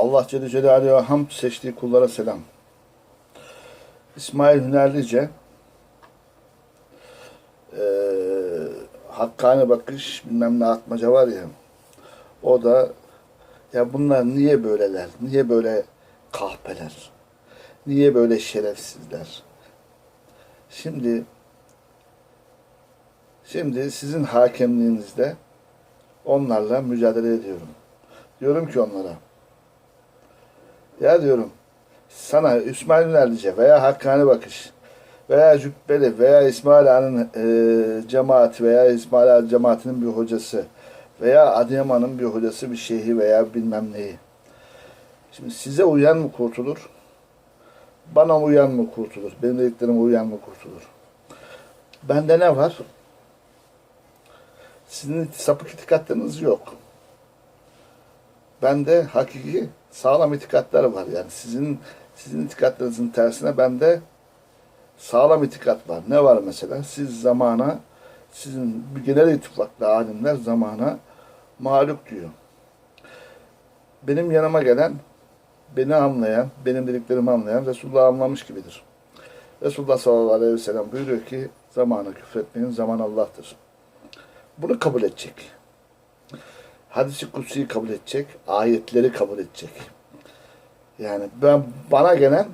Allah Celle Celaluhu'ya hamd seçtiği kullara selam. İsmail Hünerlice eee hakkani bakış bilmem ne atmaca var ya o da ya bunlar niye böyleler? Niye böyle kahpeler? Niye böyle şerefsizler? Şimdi şimdi sizin hakemliğinizde onlarla mücadele ediyorum. Diyorum ki onlara ya diyorum sana İsmail Ünerlice veya Hakkani Bakış veya Cübbeli veya İsmail Ağa'nın e, cemaati veya İsmail Ağa cemaatinin bir hocası veya Adıyaman'ın bir hocası bir şeyhi veya bilmem neyi. Şimdi size uyan mı kurtulur? Bana uyan mı kurtulur? Benim dediklerime uyan mı kurtulur? Bende ne var? Sizin sapık itikatlarınız yok. Bende hakiki sağlam itikatlar var. Yani sizin sizin itikatlarınızın tersine bende sağlam itikat var. Ne var mesela? Siz zamana sizin genel ittifaklı alimler zamana mağlup diyor. Benim yanıma gelen, beni anlayan, benim dediklerimi anlayan Resulullah anlamış gibidir. Resulullah sallallahu aleyhi ve sellem buyuruyor ki zamana küfretmeyin, zaman Allah'tır. Bunu kabul edecek. Hadis-i kutsiyi kabul edecek, ayetleri kabul edecek. Yani ben bana gelen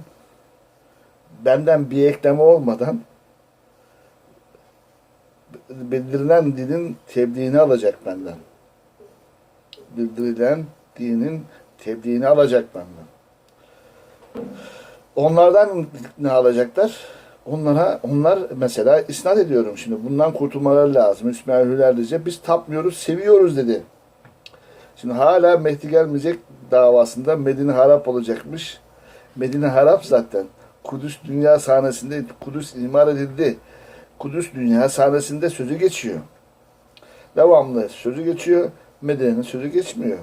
benden bir ekleme olmadan bildirilen dinin tebliğini alacak benden. Bildirilen dinin tebliğini alacak benden. Onlardan ne alacaklar? Onlara, onlar mesela isnat ediyorum şimdi. Bundan kurtulmaları lazım. İsmail Hülerlice biz tapmıyoruz, seviyoruz dedi. Şimdi hala Mehdi gelmeyecek davasında Medine harap olacakmış. Medine harap zaten. Kudüs dünya sahnesinde Kudüs imar edildi. Kudüs dünya sahnesinde sözü geçiyor. Devamlı sözü geçiyor. Medine'nin sözü geçmiyor.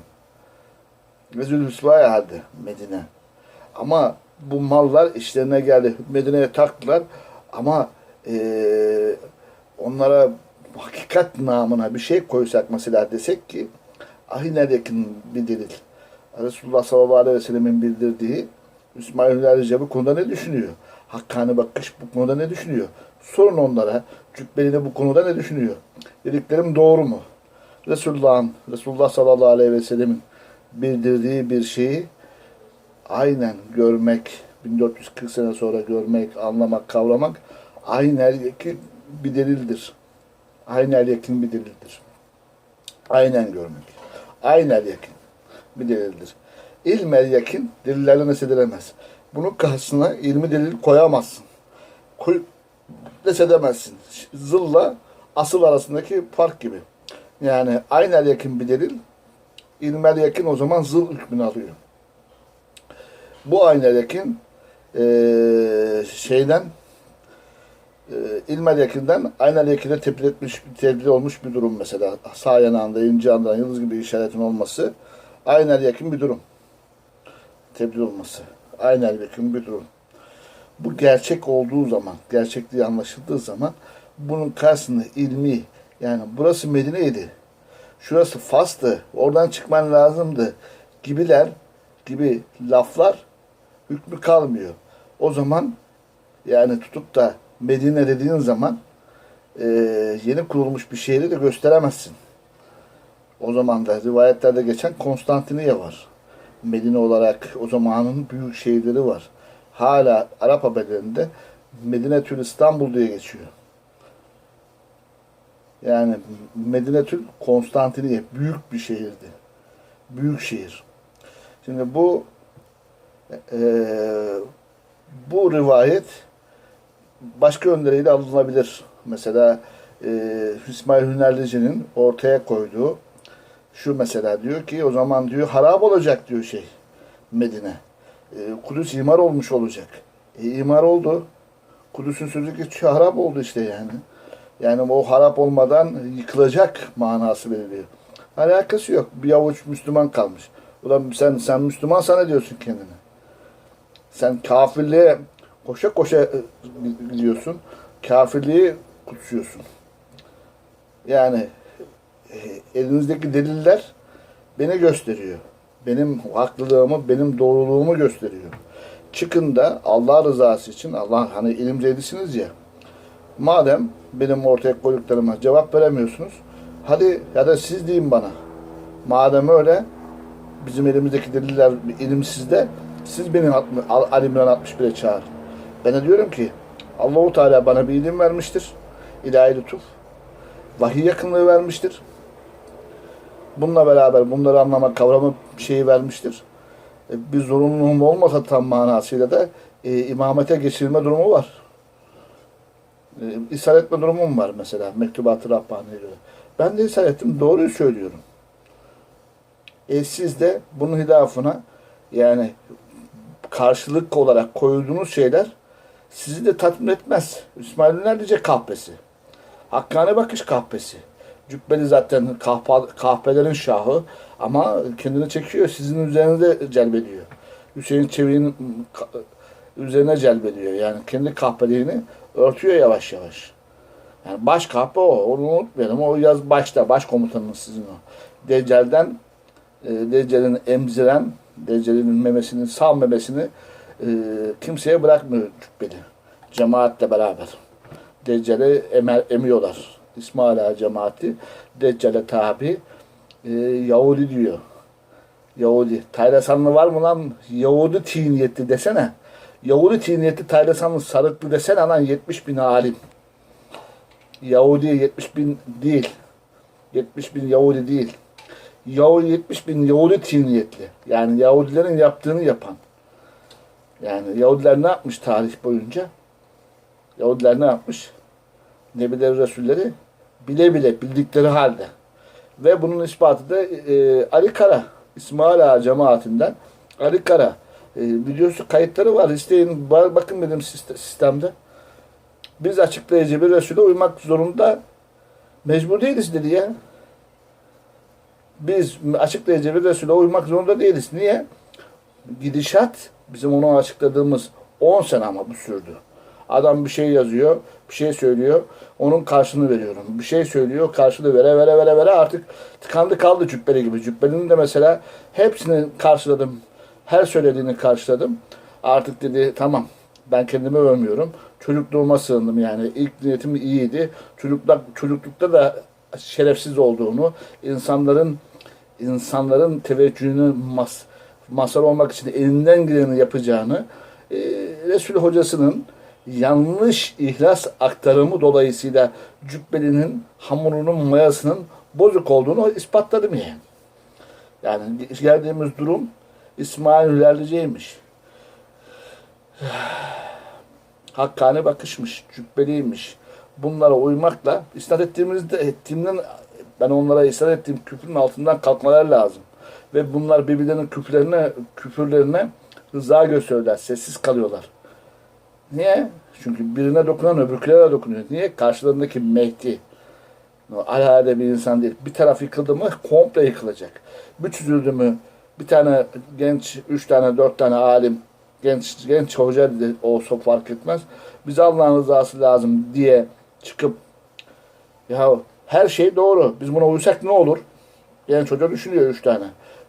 Ve Zülhüsva'ya halde Medine. Ama bu mallar işlerine geldi. Medine'ye taktılar. Ama eee, onlara hakikat namına bir şey koysak mesela desek ki ahiner yakın bir delil. Resulullah sallallahu aleyhi ve sellemin bildirdiği İsmail Hülyar bu konuda ne düşünüyor? Hakkani Bakış bu konuda ne düşünüyor? Sorun onlara. Cübbeli bu konuda ne düşünüyor? Dediklerim doğru mu? Resulullah'ın, Resulullah sallallahu aleyhi ve sellemin bildirdiği bir şeyi aynen görmek, 1440 sene sonra görmek, anlamak, kavramak aynen yakın bir delildir. Aynen yakın bir delildir. Aynen görmek. Aynen yakın bir delildir. İlmel yakın delillerle nesedilemez. Bunun karşısına ilmi delil koyamazsın. Koy, nesedemezsin. Zılla asıl arasındaki fark gibi. Yani aynen yakın bir delil ilmel yakın o zaman zıl hükmünü alıyor. Bu aynen yakın eee şeyden e, ilmel yakından aynen yakine tebdil etmiş, tebdil olmuş bir durum mesela. Sağ yanağında, ince yandan yıldız gibi işaretin olması aynen yakın bir durum. Tebdil olması. Aynen yakın bir durum. Bu gerçek olduğu zaman, gerçekliği anlaşıldığı zaman bunun karşısında ilmi, yani burası Medine'ydi. Şurası Fas'tı. Oradan çıkman lazımdı. Gibiler, gibi laflar hükmü kalmıyor. O zaman yani tutup da Medine dediğin zaman e, yeni kurulmuş bir şehri de gösteremezsin. O zaman da rivayetlerde geçen Konstantiniye var. Medine olarak o zamanın büyük şehirleri var. Hala Arap haberlerinde Medine Tül İstanbul diye geçiyor. Yani Medine Tül Konstantiniye büyük bir şehirdi. Büyük şehir. Şimdi bu e, bu rivayet başka yönleriyle alınabilir. Mesela e, İsmail Hünerlici'nin ortaya koyduğu şu mesela diyor ki o zaman diyor harap olacak diyor şey Medine. E, Kudüs imar olmuş olacak. E, imar oldu. Kudüs'ün sözü geçiyor harap oldu işte yani. Yani o harap olmadan yıkılacak manası veriliyor. Alakası yok. Bir avuç Müslüman kalmış. Ulan sen sen Müslüman sana diyorsun kendine. Sen kafirliğe koşa koşa e, gidiyorsun. Kafirliği kutsuyorsun. Yani e, elinizdeki deliller beni gösteriyor. benim haklılığımı, benim doğruluğumu gösteriyor. Çıkın da Allah rızası için, Allah hani ilimceydisiniz ya, madem benim ortaya koyduklarıma cevap veremiyorsunuz, hadi ya da siz deyin bana. Madem öyle, bizim elimizdeki deliller ilimsizde, siz beni Ali İmran 61'e çağırın. Ben de diyorum ki, Allahu Teala bana bir ilim vermiştir. İlahi lütuf. Vahiy yakınlığı vermiştir. Bununla beraber bunları anlama, kavrama şeyi vermiştir. E, Bir zorunluluğum olmasa tam manasıyla da e, imamete geçirme durumu var. E, ishal etme durumum var mesela Mektubat-ı Rabbani'ye göre. Ben de ishal ettim, doğruyu söylüyorum. E siz de bunun hilafına yani karşılık olarak koyduğunuz şeyler sizi de tatmin etmez. İsmail Ünlüce kahpesi. Hakkane bakış kahpesi. Cübbeli zaten kahpa, kahpelerin şahı ama kendini çekiyor. Sizin üzerinize celbediyor. Hüseyin Çevik'in üzerine celbediyor. Yani kendi kahpeliğini örtüyor yavaş yavaş. Yani baş kahpe o. Onu unutmayalım. O yaz başta. Baş komutanınız sizin o. Deccal'den e, Deccal'in emziren Deccal'in memesini, sağ memesini e, kimseye bırakmıyor Cübbeli. Cemaatle beraber. Deccal'i emer, emiyorlar. İsmail Ağa cemaati Deccal'e tabi e, Yahudi diyor. Yahudi. Taylasanlı var mı lan? Yahudi tiniyetli desene. Yahudi tiniyetli Taylasanlı sarıklı desene lan 70 bin alim. Yahudi 70 bin değil. 70 bin Yahudi değil. Yahudi 70 bin Yahudi tiniyetli. Yani Yahudilerin yaptığını yapan. Yani Yahudiler ne yapmış tarih boyunca? Yahudiler ne yapmış? Nebileri, Resulleri bile bile bildikleri halde. Ve bunun ispatı da e, Ali Kara, İsmail Ağa cemaatinden Ali Kara e, videosu kayıtları var. İsteyin var, bakın benim siste- sistemde. Biz açıklayıcı bir Resul'e uymak zorunda mecbur değiliz dedi ya. Biz açıklayıcı bir Resul'e uymak zorunda değiliz. Niye? Gidişat bizim onu açıkladığımız 10 sene ama bu sürdü. Adam bir şey yazıyor, bir şey söylüyor. Onun karşılığını veriyorum. Bir şey söylüyor, karşılığı vere vere vere vere artık tıkandı kaldı cübbeli gibi. Cübbelinin de mesela hepsini karşıladım. Her söylediğini karşıladım. Artık dedi tamam ben kendimi övmüyorum. Çocukluğuma sığındım yani. İlk niyetim iyiydi. Çocukluk, çocuklukta da şerefsiz olduğunu, insanların insanların teveccühünü mas, mazhar olmak için elinden geleni yapacağını e, Resul hocasının yanlış ihlas aktarımı dolayısıyla cübbelinin hamurunun mayasının bozuk olduğunu ispatladım yani. Yani geldiğimiz durum İsmail Hülerliceymiş. Hakkani bakışmış, cübbeliymiş. Bunlara uymakla isnat ettiğimizde ettiğimden ben onlara isnat ettiğim küfrün altından kalkmalar lazım. Ve bunlar birbirlerinin küfürlerine, küfürlerine rıza gösteriyorlar, sessiz kalıyorlar. Niye? Çünkü birine dokunan öbürkülere dokunuyor. Niye? Karşılarındaki Mehdi. Alade bir insan değil. Bir taraf yıkıldı mı komple yıkılacak. Bir çözüldü mü bir tane genç, üç tane, dört tane alim, genç genç hoca dedi, olsa fark etmez. Bize Allah'ın rızası lazım diye çıkıp ya her şey doğru. Biz buna uysak ne olur? Genç hoca düşünüyor üç tane.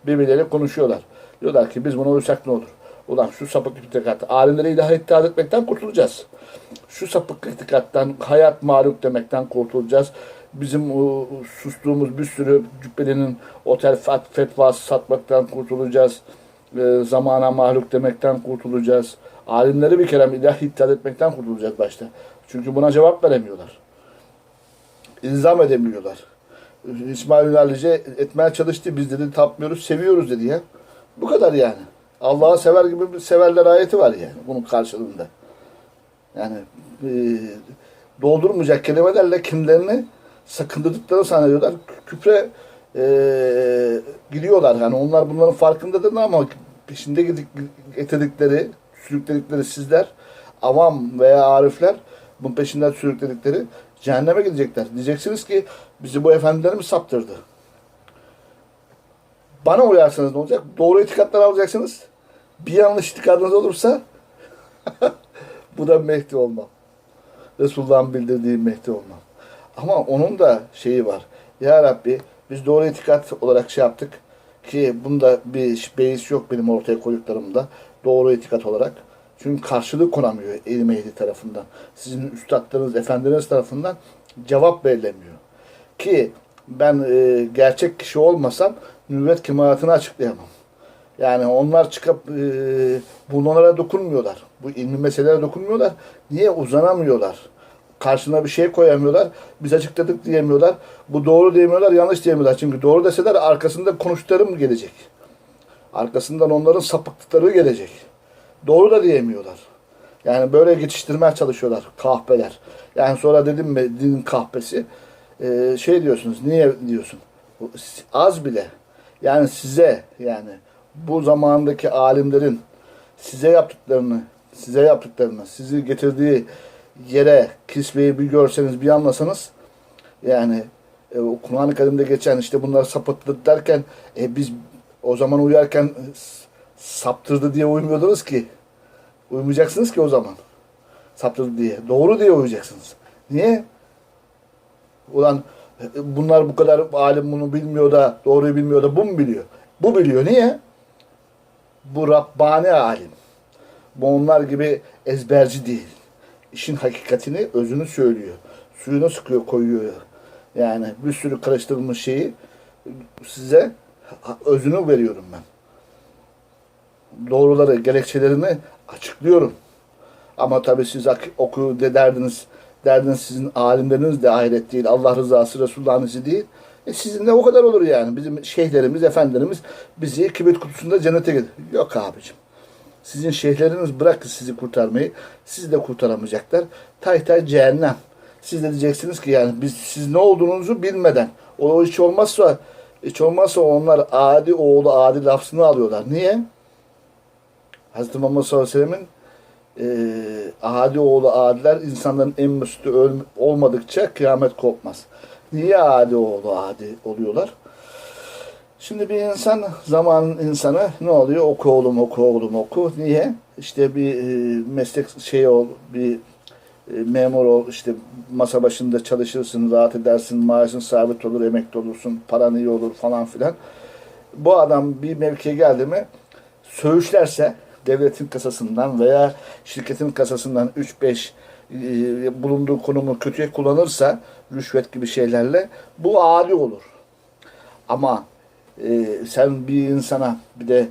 Birbirleriyle konuşuyorlar. Diyorlar ki biz buna uysak ne olur? Ulan şu sapık itikat, alimleri ilah ittihad etmekten kurtulacağız. Şu sapık itikattan, hayat mağlup demekten kurtulacağız. Bizim o, sustuğumuz bir sürü cübbelinin otel fetvası satmaktan kurtulacağız. E, zamana mahluk demekten kurtulacağız. Alimleri bir kere ilah ittihad etmekten kurtulacağız başta. Çünkü buna cevap veremiyorlar. İlzam edemiyorlar. İsmail Ünalice etmeye çalıştı. Biz dedi tapmıyoruz, seviyoruz dedi ya. Bu kadar yani. Allah'ı sever gibi bir severler ayeti var yani bunun karşılığında. Yani e, doldurmayacak kelimelerle kimlerini sakındırdıklarını zannediyorlar. Küfre e, gidiyorlar. Yani onlar bunların farkındadır ama peşinde getirdikleri, sürükledikleri sizler, avam veya arifler bunun peşinden sürükledikleri cehenneme gidecekler. Diyeceksiniz ki bizi bu efendiler mi saptırdı? Bana uyarsanız ne olacak? Doğru itikatlar alacaksınız. Bir yanlış itikadınız olursa bu da Mehdi olmam. Resulullah'ın bildirdiği Mehdi olmam. Ama onun da şeyi var. Ya Rabbi biz doğru itikat olarak şey yaptık. Ki bunda bir beis yok benim ortaya koyduklarımda. Doğru etikat olarak. Çünkü karşılığı konamıyor İlim ehli tarafından. Sizin üstadlarınız, efendiniz tarafından cevap verilemiyor. Ki ben e, gerçek kişi olmasam nübüvvet kemalatını açıklayamam. Yani onlar çıkıp e, bunlara dokunmuyorlar. Bu ilmi meselelere dokunmuyorlar. Niye? Uzanamıyorlar. Karşına bir şey koyamıyorlar. Biz açıkladık diyemiyorlar. Bu doğru diyemiyorlar, yanlış diyemiyorlar. Çünkü doğru deseler arkasında konuştuklarım gelecek. Arkasından onların sapıklıkları gelecek. Doğru da diyemiyorlar. Yani böyle geçiştirmeye çalışıyorlar kahpeler. Yani sonra dedim mi din kahpesi e, şey diyorsunuz niye diyorsun? Az bile. Yani size yani bu zamandaki alimlerin size yaptıklarını size yaptıklarını sizi getirdiği yere kisveyi bir görseniz bir anlasanız yani e, Kur'an-ı Kerim'de geçen işte bunlar sapıttı derken e, biz o zaman uyarken s- saptırdı diye uymuyordunuz ki. Uymayacaksınız ki o zaman. Saptırdı diye. Doğru diye uyacaksınız. Niye? Ulan e, bunlar bu kadar alim bunu bilmiyor da doğruyu bilmiyor da bu mu biliyor? Bu biliyor. Niye? Bu Rabbani alim. Bu onlar gibi ezberci değil. İşin hakikatini, özünü söylüyor. Suyunu sıkıyor, koyuyor. Yani bir sürü karıştırılmış şeyi size özünü veriyorum ben. Doğruları, gerekçelerini açıklıyorum. Ama tabii siz oku de derdiniz, derdiniz sizin alimleriniz de ahiret değil, Allah rızası, Resulullah'ın izi değil. E sizin de o kadar olur yani. Bizim şeyhlerimiz, efendilerimiz bizi kibrit kutusunda cennete gelir. Yok abicim. Sizin şeyhleriniz bırakın sizi kurtarmayı. Sizi de kurtaramayacaklar. Tay tay cehennem. Siz de diyeceksiniz ki yani biz siz ne olduğunuzu bilmeden o hiç olmazsa hiç olmazsa onlar adi oğlu adi lafzını alıyorlar. Niye? Hazreti Muhammed sallallahu aleyhi ve sellem'in e, adi oğlu adiler insanların en müstü olmadıkça kıyamet kopmaz. Niye adi oğlu adi oluyorlar? Şimdi bir insan zamanın insanı ne oluyor? Oku oğlum oku oğlum oku. Niye? İşte bir e, meslek şey ol, bir e, memur ol, işte masa başında çalışırsın, rahat edersin, maaşın sabit olur, emekli olursun, paran iyi olur falan filan. Bu adam bir mevkiye geldi mi söğüşlerse devletin kasasından veya şirketin kasasından 3-5 e, bulunduğu konumu kötüye kullanırsa rüşvet gibi şeylerle bu adi olur. Ama e, sen bir insana bir de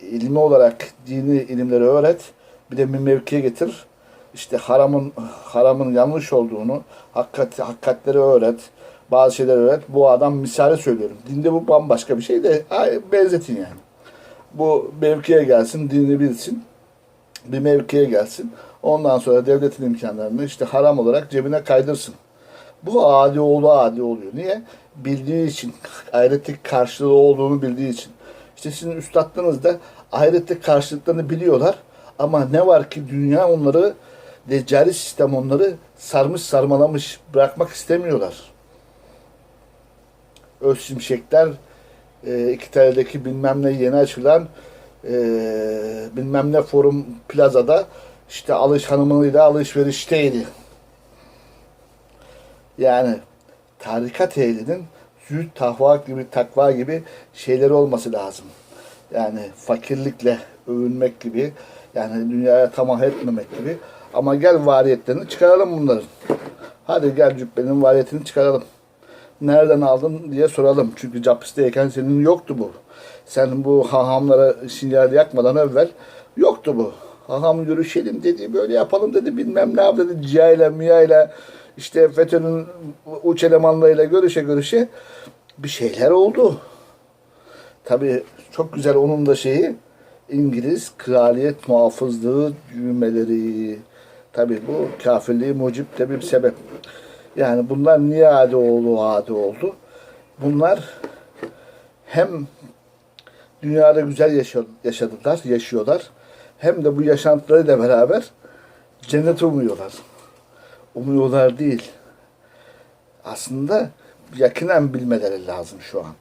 ilmi olarak dini ilimleri öğret, bir de bir mevkiye getir. İşte haramın haramın yanlış olduğunu, hakikat, hakikatleri öğret, bazı şeyler öğret. Bu adam misale söylüyorum. Dinde bu bambaşka bir şey de benzetin yani. Bu mevkiye gelsin, dini bilsin. Bir mevkiye gelsin. Ondan sonra devletin imkanlarını işte haram olarak cebine kaydırsın. Bu adi oğlu adi oluyor. Niye? Bildiği için, ahiretteki karşılığı olduğunu bildiği için. İşte sizin üstadlarınız da ahiretteki karşılıklarını biliyorlar. Ama ne var ki dünya onları, deccali sistem onları sarmış sarmalamış bırakmak istemiyorlar. Öz şimşekler, e, iki tane'deki bilmem ne yeni açılan e, bilmem ne forum plazada işte alış hanımıyla alışverişteydi. Yani tarikat ehlinin zühd, tahva gibi, takva gibi şeyleri olması lazım. Yani fakirlikle övünmek gibi, yani dünyaya tamah etmemek gibi. Ama gel variyetlerini çıkaralım bunların. Hadi gel cübbenin variyetini çıkaralım. Nereden aldın diye soralım. Çünkü capisteyken senin yoktu bu. Sen bu hahamlara sinyal yakmadan evvel yoktu bu. Haham görüşelim dedi, böyle yapalım dedi, bilmem ne yap dedi, Ciha ile Miya ile işte FETÖ'nün uç elemanlarıyla görüşe görüşe bir şeyler oldu. Tabii çok güzel onun da şeyi İngiliz kraliyet muhafızlığı cümleleri. Tabii bu kafirliği mucip de bir sebep. Yani bunlar niye adi oldu, adi oldu? Bunlar hem dünyada güzel yaşa- yaşadılar, yaşıyorlar. Hem de bu yaşantılarıyla beraber cennet umuyorlar. Umuyorlar değil. Aslında yakinen bilmeleri lazım şu an.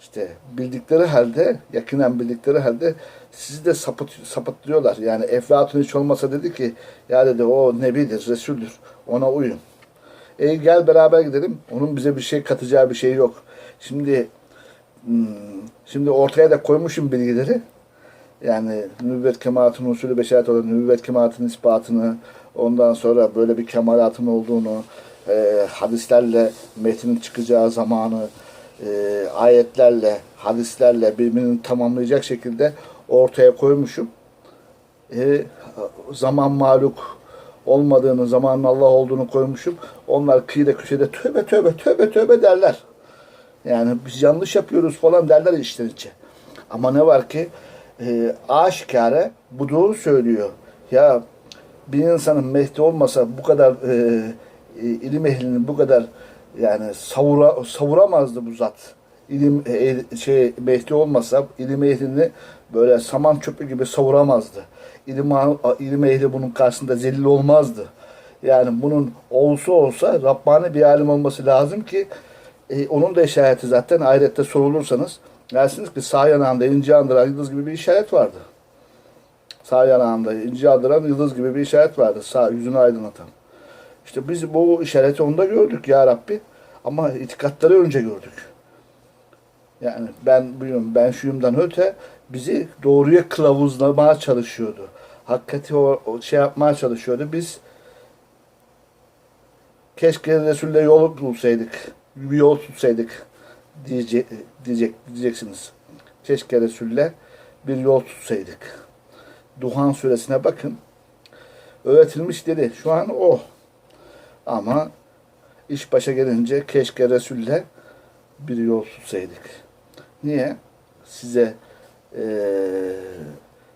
İşte bildikleri halde, yakinen bildikleri halde sizi de sapıt, sapıtlıyorlar. Yani Eflatun hiç olmasa dedi ki, ya dedi o nebidir, resuldür, ona uyun. E gel beraber gidelim. Onun bize bir şey katacağı bir şey yok. Şimdi Hmm, Şimdi ortaya da koymuşum bilgileri. Yani nübüvvet kemalatının usulü beşeret olan nübüvvet kemalatının ispatını, ondan sonra böyle bir kemalatın olduğunu, e, hadislerle metnin çıkacağı zamanı, e, ayetlerle, hadislerle birbirini tamamlayacak şekilde ortaya koymuşum. E, zaman maluk olmadığını, zamanın Allah olduğunu koymuşum. Onlar kıyıda köşede tövbe tövbe tövbe tövbe derler. Yani biz yanlış yapıyoruz falan derler içten içe. Ama ne var ki e, aşikare bu doğru söylüyor. Ya bir insanın Mehdi olmasa bu kadar e, e, ilim ehlini bu kadar yani savura, savuramazdı bu zat. İlim e, şey Mehdi olmasa ilim ehlini böyle saman çöpü gibi savuramazdı. İlim, ilim ehli bunun karşısında zelil olmazdı. Yani bunun olsa olsa Rabbani bir alim olması lazım ki e, onun da işareti zaten ahirette sorulursanız dersiniz ki sağ yanağında inci andıran yıldız gibi bir işaret vardı. Sağ yanağında inci andıran yıldız gibi bir işaret vardı. Sağ yüzünü aydınlatan. İşte biz bu işareti onda gördük ya Rabbi. Ama itikatları önce gördük. Yani ben buyum, ben şuyumdan öte bizi doğruya kılavuzlamaya çalışıyordu. Hakikati o, o şey yapmaya çalışıyordu. Biz keşke Resul'le yol bulsaydık, bir yol tutsaydık diyecek, diyecek, diyeceksiniz. Keşke Resul'le bir yol tutsaydık. Duhan suresine bakın. Öğretilmiş dedi. Şu an o. Ama iş başa gelince keşke Resul'le bir yol tutsaydık. Niye? Size eee,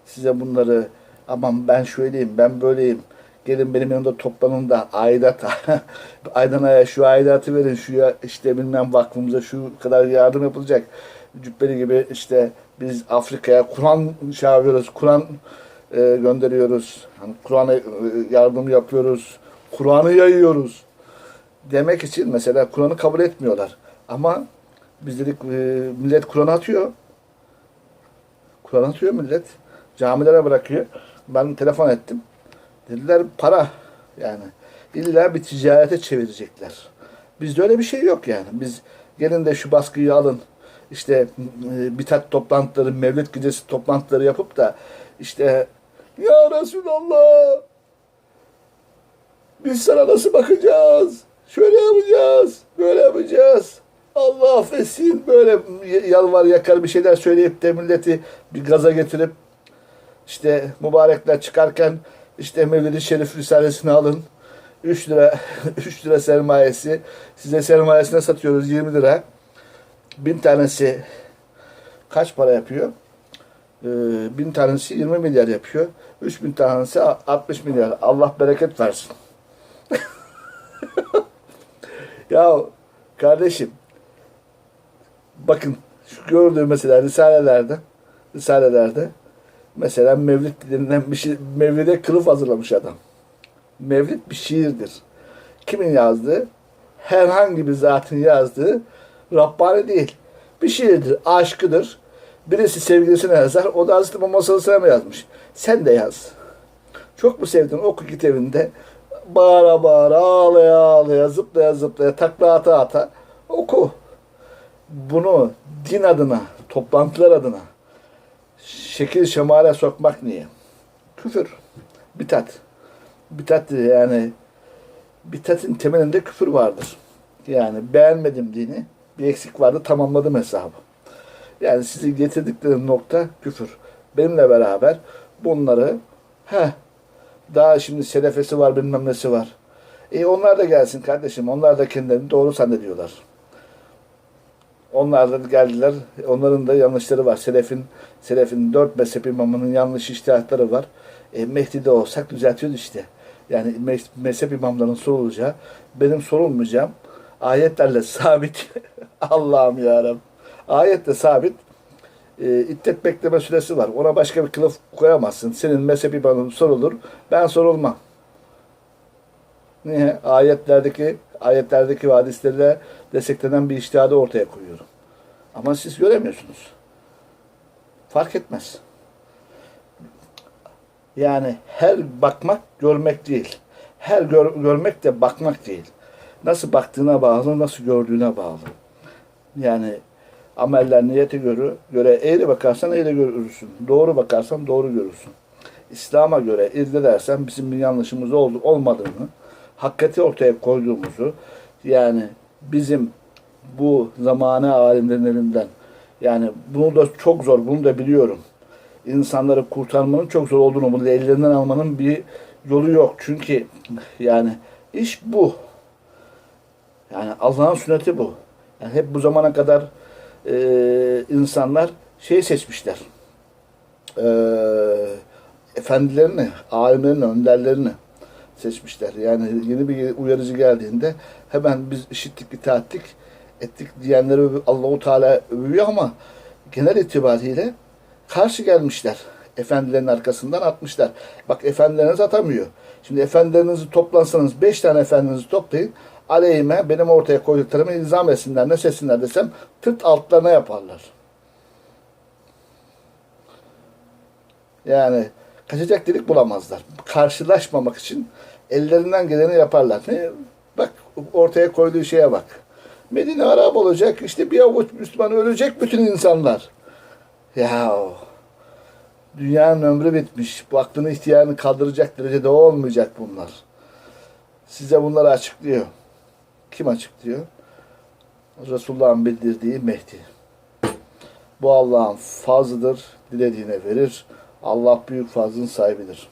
size bunları aman ben şöyleyim, ben böyleyim. Gelin benim yanımda toplanın da aidat, Aydana'ya şu aidatı verin, şu ya, işte bilmem vakfımıza şu kadar yardım yapılacak. Cübbeli gibi işte biz Afrika'ya Kur'an şey Kur'an e, gönderiyoruz. Hani Kur'an'a e, yardım yapıyoruz. Kur'an'ı yayıyoruz. Demek için mesela Kur'an'ı kabul etmiyorlar. Ama biz dedik e, millet Kur'an atıyor. Kur'an atıyor millet. Camilere bırakıyor. Ben telefon ettim. Dediler para yani. İlla bir ticarete çevirecekler. Bizde öyle bir şey yok yani. Biz gelin de şu baskıyı alın. İşte e, bitat toplantıları, mevlid gecesi toplantıları yapıp da işte ya Resulallah biz sana nasıl bakacağız? Şöyle yapacağız, böyle yapacağız. Allah affetsin. Böyle yalvar yakar bir şeyler söyleyip de milleti bir gaza getirip işte mübarekler çıkarken işte Mevlid-i Şerif Risalesini alın. 3 lira 3 lira sermayesi. Size sermayesine satıyoruz 20 lira. Bin tanesi kaç para yapıyor? Ee, bin tanesi 20 milyar yapıyor. 3000 tanesi 60 milyar. Allah bereket versin. ya kardeşim bakın şu gördüğüm mesela risalelerde risalelerde mesela mevlid denilen bir şey mevlide kılıf hazırlamış adam. Mevlid bir şiirdir. Kimin yazdığı? Herhangi bir zatın yazdığı Rabbani değil. Bir şiirdir, aşkıdır. Birisi sevgilisine yazar, o da Hazreti Muhammed sallallahu aleyhi yazmış. Sen de yaz. Çok mu sevdin oku git evinde. Bağıra bağıra, ağlaya ağlaya, zıplaya zıplaya, takla ata ata oku. Bunu din adına, toplantılar adına şekil şemale sokmak niye? Küfür. Bitat. Bitat yani bitatın temelinde küfür vardır. Yani beğenmedim dini. Bir eksik vardı tamamladım hesabı. Yani sizi getirdikleri nokta küfür. Benimle beraber bunları he daha şimdi selefesi var bilmem nesi var. E onlar da gelsin kardeşim. Onlar da kendilerini doğru zannediyorlar. Onlar da geldiler. Onların da yanlışları var. Selefin Selefin dört mezhep imamının yanlış iştihatları var. E, Mehdi'de olsak düzeltiyoruz işte. Yani mezhep imamlarının sorulacağı, benim sorulmayacağım ayetlerle sabit. Allah'ım yarabbim. Ayette sabit. E, iddet bekleme süresi var. Ona başka bir kılıf koyamazsın. Senin mezhep imamın sorulur. Ben sorulmam. Niye? Ayetlerdeki ayetlerdeki hadislerle desteklenen bir iştihadı ortaya koyuyorum. Ama siz göremiyorsunuz. Fark etmez. Yani her bakmak görmek değil. Her gör, görmek de bakmak değil. Nasıl baktığına bağlı, nasıl gördüğüne bağlı. Yani Ameller niyete göre, göre eğri bakarsan eğri görürsün. Doğru bakarsan doğru görürsün. İslam'a göre irdedersen bizim bir yanlışımız oldu, olmadığını, hakikati ortaya koyduğumuzu, yani bizim bu zamane alimlerin elinden, yani bunu da çok zor, bunu da biliyorum. İnsanları kurtarmanın çok zor olduğunu, bunu ellerinden almanın bir yolu yok. Çünkü yani iş bu. Yani Allah'ın sünneti bu. Yani hep bu zamana kadar e, insanlar şey seçmişler. E, efendilerini, alimlerini, önderlerini seçmişler. Yani yeni bir uyarıcı geldiğinde hemen biz işittik, itaat ettik, ettik diyenleri Allahu Teala övüyor ama genel itibariyle karşı gelmişler. Efendilerin arkasından atmışlar. Bak efendileriniz atamıyor. Şimdi efendilerinizi toplansanız, beş tane efendinizi toplayın. Aleyhime benim ortaya koyduklarımı ilzam etsinler, ne sesinler desem tırt altlarına yaparlar. Yani kaçacak delik bulamazlar. Karşılaşmamak için ellerinden geleni yaparlar. Ne? Bak ortaya koyduğu şeye bak. Medine Arap olacak, işte bir avuç Müslüman ölecek bütün insanlar. Ya dünyanın ömrü bitmiş. Bu aklını ihtiyarını kaldıracak derecede olmayacak bunlar. Size bunları açıklıyor. Kim açıklıyor? Resulullah'ın bildirdiği Mehdi. Bu Allah'ın fazlıdır. Dilediğine verir. Allah büyük fazlın sahibidir.